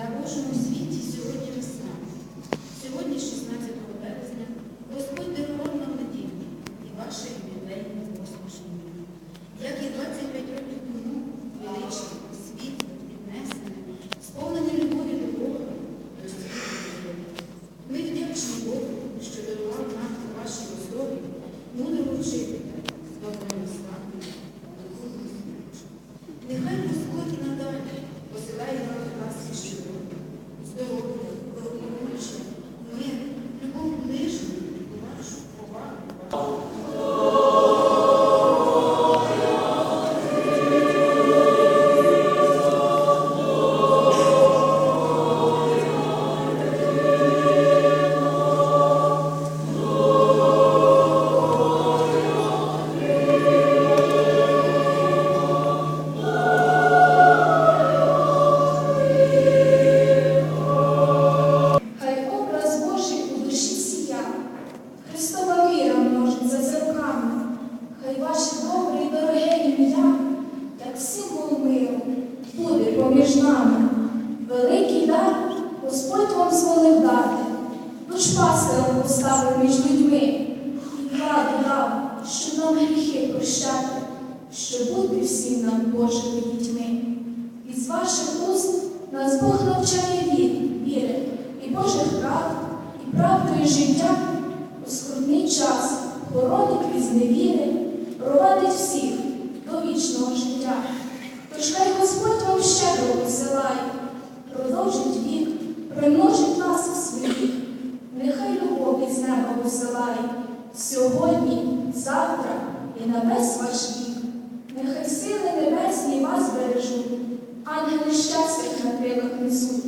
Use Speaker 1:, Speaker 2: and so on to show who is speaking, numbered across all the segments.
Speaker 1: На Божому світі сьогодні весна. Сьогодні, 16 березня, Господь дарував нам неділю і ваше ювілейне посмішення. Як і 25 років тому, величне, світле, піднесене, сповнене любові до Бога, до світу. Ми вдячні Богу, що дарував нам у вашій особі мудрого вчителя,
Speaker 2: ваше добре і дороге ім'я, як символ миру, буде поміж нами. Великий дар Господь вам зволив дати, душ пастиром поставив між людьми, і владу дав, щоб нам гріхи прощати, щоб бути всім нам Божими дітьми. Із ваших уст нас Бог навчає вір, віри і Божих прав, і правдою життя у скрутний час хоронить від зневіри, вічного життя. Тож хай Господь вам щедро посилає, продовжить вік, примножить у своїх, нехай любов із неба посилає сьогодні, завтра і на весь ваш вік. Нехай сили небесні вас бережуть, ангели щастя на крилах несуть.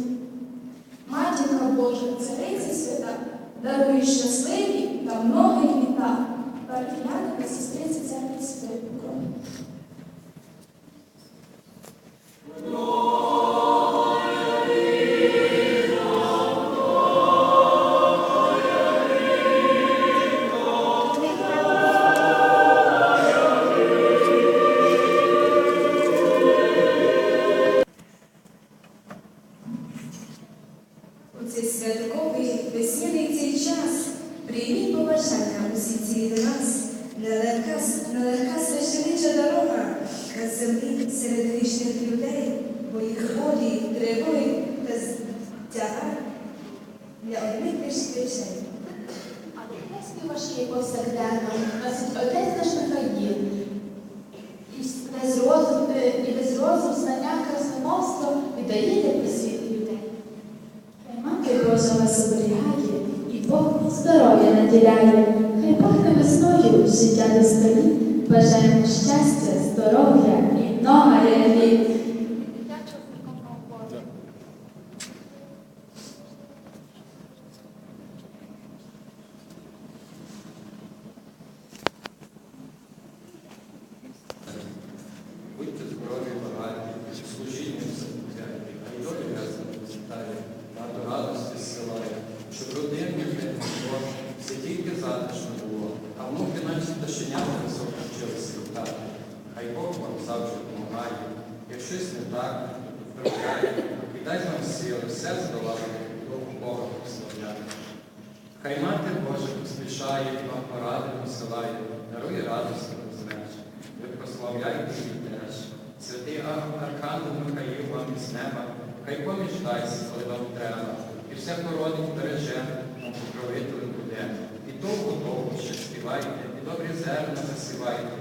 Speaker 2: Матінка Божа, цариця свята, дарує щасливі та многі літа. Парафіяни та сестриці церкви Святої.
Speaker 3: Прийміть побажання усі ці до нас. Нелегка, нелегка священича дорога на землі серед вічних людей, бо їх болі, тривоги та тягар для одних лиш речей.
Speaker 4: А пісні важкі повсякденно носить отець наш Михаїл. І без розум, знання, красномовство віддає для просвіт людей. Хай мати Божа вас і Бог здоров'я наділяє. Хай пахне весною життя до столі. Бажаємо щастя, здоров'я і много літ.
Speaker 5: Будьте здорові, багаті, служіння всяких, а й долі ясно процвітає, багато радості зсилає, щоб родинні було, все тільки затишно було, а внуки наші дощенята високо вчилися літати. Хай Бог вам завжди допомагає. Як щось не так, виправляє, і дай вам сили, все здолати, Богу Бога прославляти. Хай мати Божа поспішає, вам поради посилає, дарує радості безмеж. Ви прославляйте її теж. Святий Ар- Архангел Михаїл вам із неба, хай поміж дасть, коли вам треба, і все хоронить береже, вам покровителем буде. І довго-довго ще співайте, і добрі зерна засівайте,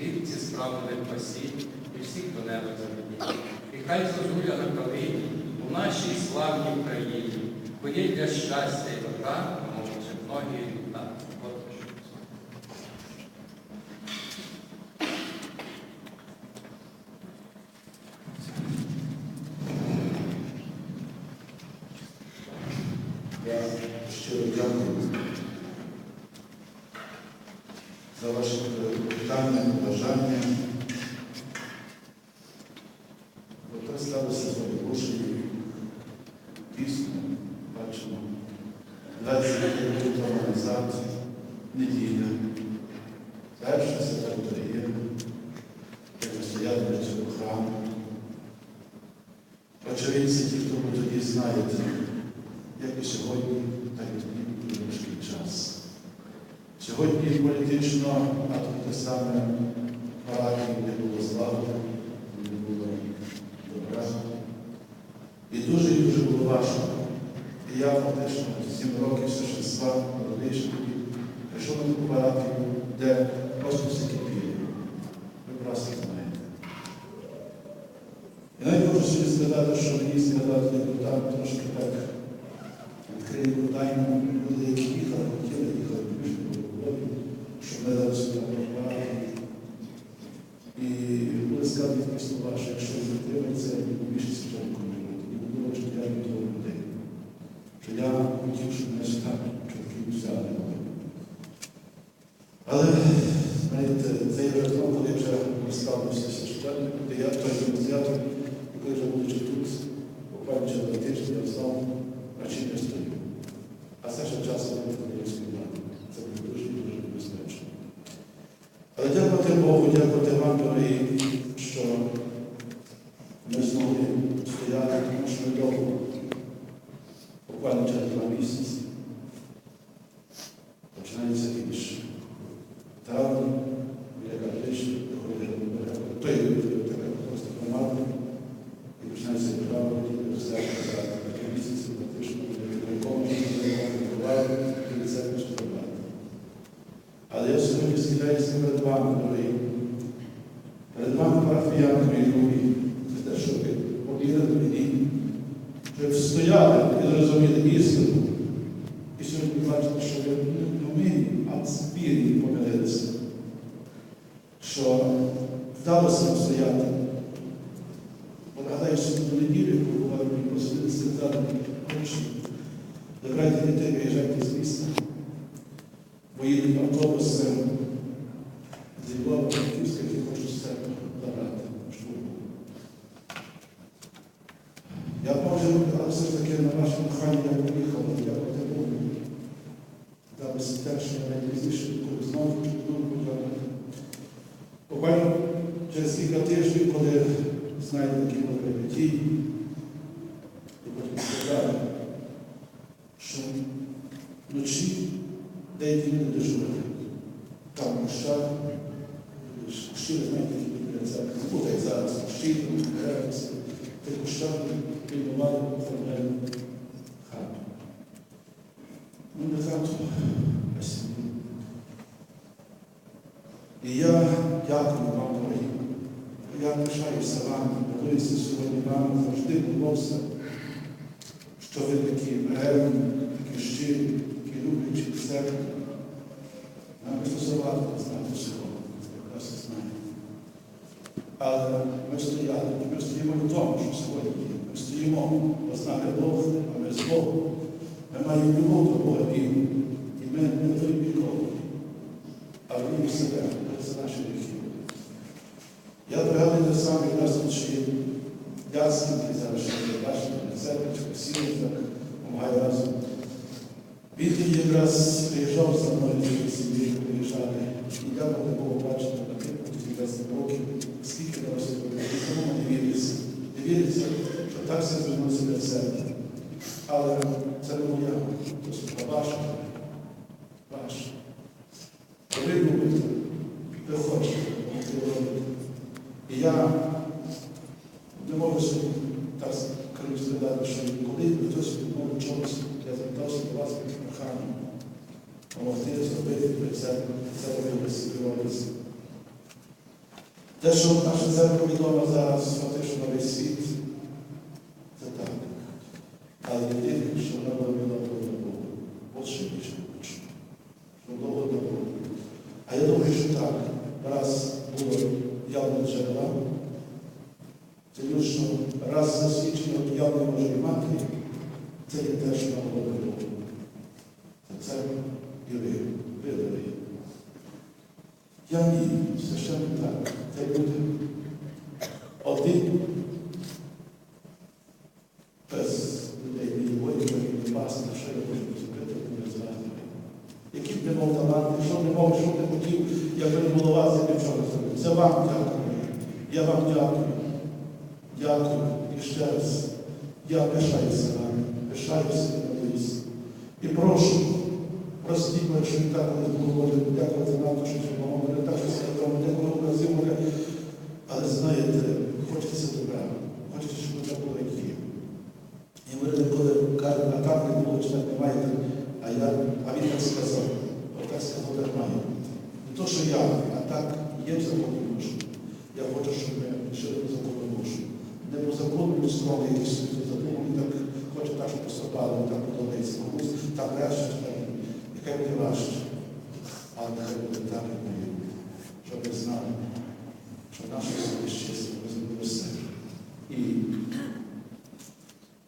Speaker 5: і вірці справили пасіть, і всіх до неба заведіть. І хай зозуля на калині у нашій славній Україні, Ходіть для щастя і добра, помовчи многі літа. От що.
Speaker 6: Я щиро дякую за ваше питання, побажання. Бо так сталося з Божою пісню, бачимо, 25 років тому назад, неділя, перша свята Україна, до цього храму. Очевидці, ті, хто був тоді знаєте, як і сьогодні, так і тоді був важкий час. Сьогодні політично, а тут те саме парадів не було злагоди, не було добра. І дуже і дуже було важко. І я фактично сім років ще тоді прийшов на таку парафію, де просто все кипіло. Ви просто знаєте. І навіть можу собі сказати, що мені сказати, як там трошки так відкрию тайну люди, які їхали, хотіли їхати в Мішку, щоб не дали сюди парафію. І були сказані такі слова, що якщо ви затримається, ви більше священником не буде. І було, що я від того людей. Що я хотів, щоб мене сюди чоловіки взяли. Але, знаєте, це я вже знав, коли вже розставився священник, де я той ініціатор, і коли вже будучи тут, буквально через два тижні, я знав, на я стою. А це ще часом не влади. Це було дуже дуже небезпечно. Але дякувати Богу, дякувати вам, дорогі, що ми змогли стояти, тому що ми довго, буквально через два місяці. Починається більше. Травма, яка ближче, доходить до той така просто громада, і починається держава, і все за такі місяці, фактично, якому відбували, і це почне але я сьогодні схиляюся перед вами, дорогі, перед вами парафіяни, мої другі, за те, що ви повірили мені, що ви стояли і зрозуміли істину. І сьогодні бачите, що ви не ми, спільні помилилися, що вдалося нам стояти. Бо нагадаю, що до неділі, коли була просили сказати, учні, забирайте дітей, виїжджайте з міста поїдуть автобусом зі Львова, Франківська, які хочуть себе забрати. Я можу, але все ж таки на ваше прохання я поїхав, я se caixa ainda existe no horizonte do mundo Bueno, eu tenho de poder sair daqui uma vez aqui e participar no chi da divina da juventude. Tal mostrar os têm de criança, as potências, os filhos, as mulheres, ter gostado e no lado também пишаюся вами, молюся сьогодні вами, завжди молився, що ви такі ревні, такі щирі, такі люблячі церкви. Нам пристосувати знати всього, прекрасно знаємо. Але ми стояли, ми стоїмо в тому, що сьогодні є. Ми стоїмо, бо з нами Бог, а ми з Богом. Ми маємо любов до Бога віру. І ми не той ніколи. А в себе, це наші гріхи. Я пригадую те саме, як нас ясні, які зараз ще не бачимо, посіли, так допомагає разом. Він якраз приїжджав за мною сім'ї, приїжджали. І я був Богу бачити на тих 20 років, скільки нас нікому не віриться. Не віриться, що так все звернувся для себе. Але це не моя, це ваша, ваша. Ви любите, ви хочете, ви робите. І я не можу собі так кажу сказати, що коли хтось відмовив чомусь, я звертався до вас як прохання. Помогти зробити при це, це робилося, відбувалося. Те, що наша церква відома зараз, фактично на весь світ, це так. Але єдине, що вона була відома до Бога. От що більше не хочу. Що довго до Бога. А я думаю, що так, раз було явне джерела, тому що раз засвідчено явної Божої Матері, це є те, що нам було Богу. Це і ви, ви дорогі. Я ні, священно так. Це буде один без людей, воїнів, ні пасти, що я можу зробити, не знаю. Які б не мав таланти, що не мав, що не хотів, я не було вас, я нічого зробив. Це вам дякую. Я вам дякую. Дякую і ще раз. Я пишаюся вами, пишаюся надіюся. І прошу, простіть мене, що так не було, дякувати нам, що допомогли, так що свідомо, дякую разів море. Але знаєте, хочеться добра, хочеться, щоб це було як є. І ми коли кажуть, а так не було, чи так немає, а я, а він так сказав, отак сказав, так має. Не то, що я, а так є в законі Божому. Я хочу, щоб ми жили по закону Божому. Не по закону людському, якийсь собі задумав, і так хоче так, щоб поступали, так подобається комусь, так краще, так, яке буде важче. Але нехай буде так, як ми любимо. Щоб ми знали, що наше совість чисте, ми зробили все. І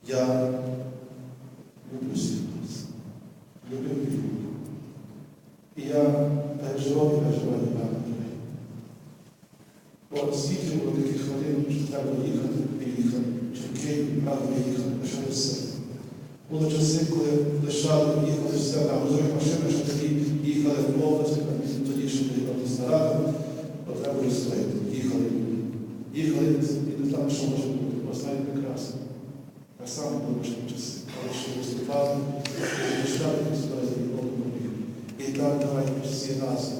Speaker 6: я люблю всіх нас. Люблю і люблю. І я переживав і переживаю багато людей. Бо світлі було такі хвилини, що треба їхати, приїхали, чи в Київ, правда, їхали, лишали все. Були часи, коли лишали, їхали все, а розові машини, що тоді їхали в область, тоді ще з наради, от треба було. Їхали. Їхали і не знали, що може бути, знають прекрасно. Так само ті часи. Коли ще виступали, і читали історії і І так давайте всі разом.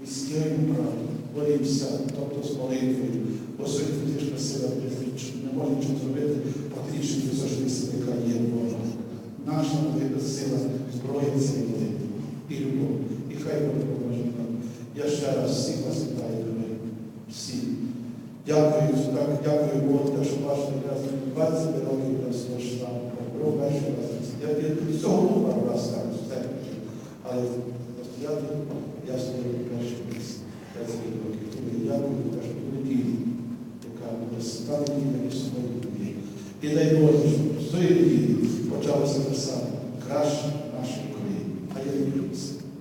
Speaker 6: Міським правду, борімося, тобто з молитвою, бо сьогодні фізична сила не може нічого зробити, практично фізична сила, яка є Божа. Наша молитва сила, зброя цієї і любов. І хай Бог допоможе нам. Я ще раз всіх вас вітаю, дорогі, всі. Дякую, так, дякую Богу, те, що бачите, якраз 20 років я служу там, прокурор перший раз. Я, я був пару раз так, все. Але стояти, я стою перший раз. 20 років. Тому я дякую, те, що яка буде стати діти і собою. І дай Боже, щоб з неділі почалося писати краще